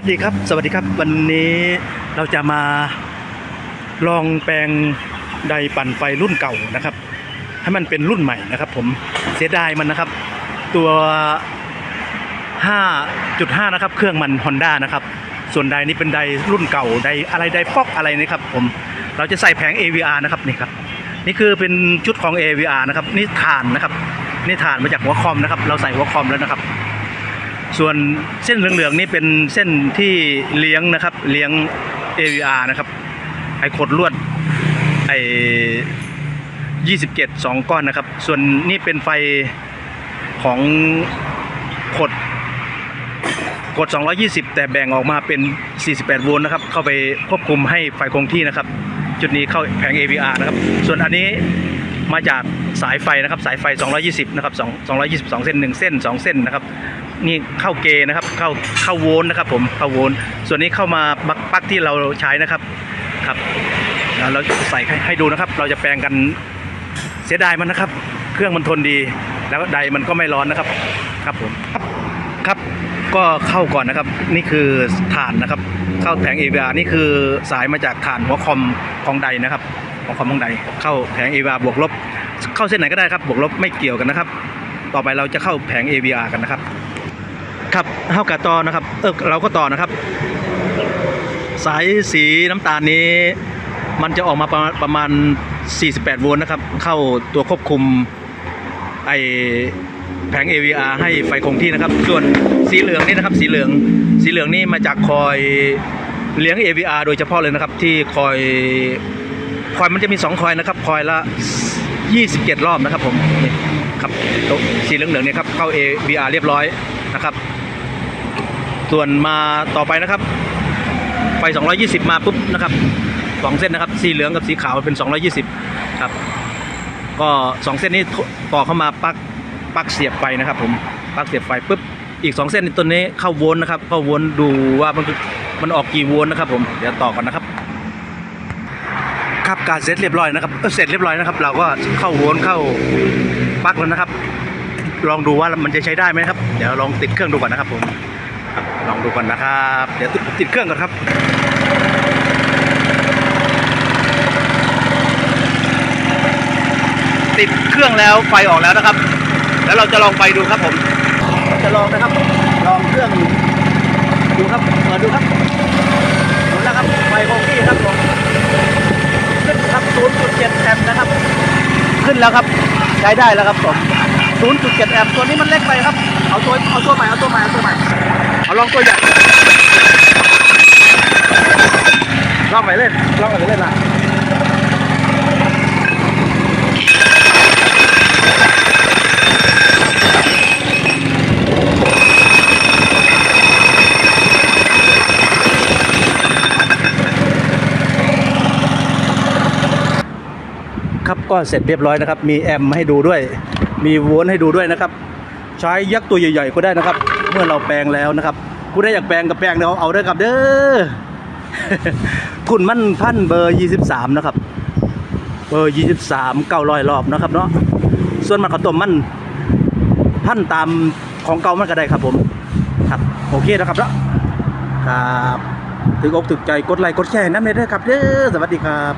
วัสดีครับ สวัสดีครับ วันนี้เราจะมาลองแปลงไดปั่นไฟรุ่นเก่านะครับ ให้มันเป็นรุ่นใหม่นะครับผม เสียดายมันนะครับ ตัว 5.5 นะครับ เครื่องมัน Honda นะครับ ส่วนไดนี้เป็นไดรุ่นเก่า ไดอะไรไดฟอกอะไรนะครับผม เราจะใส่แผง AVR นะครับนี่ครับ นี่คือเป็นชุดของ AVR นะครับ นี่ฐานนะครับ นี่ฐานมาจากหัวคอมนะครับ เราใส่หัวคอมแล้วนะครับ ส่วนเส้นเหลืองๆนี่เป็นเส้นที่เลี้ยงนะครับ เลี้ยง AVR นะครับ ไอขดลวดไอ27 2 ก้อนนะครับ ส่วนนี่เป็นไฟของขดกด 220 แต่แบ่งออกมาเป็น 48 โวลต์นะครับ เข้าไปควบคุมให้ไฟคงที่นะครับ จุดนี้เข้าแผง AVR นะครับ ส่วนอันนี้มาจาก สายไฟนะครับสายไฟ 220 นะครับ2 222 เส้น 1 เส้น 2 เส้นนะครับนี่เข้าเกนะครับเข้าเข้าโวล์นะครับผมเข้าโวล์ส่วนนี้เข้ามาบักปักที่เราใช้นะครับครับแล้วเราใส่ให้ดูนะครับ เราจะแปลงกันเสียดายมันนะครับ เครื่องมันทนดี แล้วใดมันก็ไม่ร้อนนะครับครับผมครับครับก็เข้าก่อนนะครับนี่คือฐานนะครับ เข้าแผง AVR นี่คือสายมาจากฐานหัวคอมของใดนะครับหัวคอมของใด เข้าแผง AVR บวกลบ เข้าเส้นไหนก็ได้ครับบวกลบไม่เกี่ยวกันนะครับ ต่อไปเราจะเข้าแผง AVR กันนะครับ ครับเท่ากับต่อนะครับ เออเราก็ต่อนะครับ สายสีน้ำตาลนี้ มันจะออกมาประมาณประมาณ 48 โวลต์นะครับ เข้าตัวควบคุมไอแผง AVR ให้ไฟคงที่นะครับ ส่วนสีเหลืองนี่นะครับ สีเหลืองสีเหลืองนี่มาจากคอยเลี้ยง AVR โดยเฉพาะเลยนะครับ ที่คอยคอยมันจะมี 2 คอยนะครับ คอยละ 27 รอบนะครับผมนี่ครับสีเหลืองๆเนี่ยครับเข้า AVR เรียบร้อยนะครับ ส่วนมาต่อไปนะครับ ไฟ 220 มาปุ๊บนะครับสองเส้นนะครับ สีเหลืองกับสีขาวเป็น 220 ครับ ก็สองเส้นนี้ต่อเข้ามาปักปักเสียบไฟนะครับ ผมปักเสียบไฟปุ๊บอีกสองเส้นตัวนี้เข้าวลต์นะครับเข้าวลต์ดูว่ามันมันออกกี่วลต์นะครับ ผมเดี๋ยวต่อก่อนนะครับ ครับการเสร็จเรียบร้อยนะครับเสร็จเรียบร้อยนะครับ เราก็เข้าวลต์เข้าปลั๊กแล้วนะครับ ลองดูว่ามันจะใช้ได้ไหมครับ เดี๋ยวลองติดเครื่องดูก่อนนะครับผมลองดูก่อนนะครับ เดี๋ยวติดติดเครื่องก่อนครับติดเครื่องแล้วไฟออกแล้วนะครับ แล้วเราจะลองไฟดูครับผม จะลองนะครับ ลองเครื่องดูครับเปิดดูครับไฟคงที่ครับผมขึ้นครับ 0.7 แอมป์นะครับ ขึ้น แล้วครับ ใช้ได้แล้วครับผม0.7แอมป์ตัวนี้มันเล็กไปครับ เอาตัวเอาตัวใหม่เอาตัวใหม่เอาตัวใหม่เอาลองตัวใหญ่ลองไปเล่นลองไปเล่นนะ ก็เสร็จเรียบร้อยนะครับ มีแอมให้ดูด้วย มีวลต์ให้ดูด้วยนะครับ ใช้ยักษ์ตัวใหญ่ๆก็ได้นะครับ เมื่อเราแปลงแล้วนะครับผู้ได้อยากแปลงกับแปลงเดี๋ยวเอาเด้อครับเด้อทุนมั่นพันเบอร์ 23 นะครับ เบอร์ 23 900รอบนะครับเนาะส่วนมันข้าต้มมันพันตามของเก่ามันก็ได้ครับผมครับโอเคนะครับเนาะครับถึงอกถึงใจกดไลค์กดแชร์น้ำเนยด้วยครับเด้อสวัสดีครับ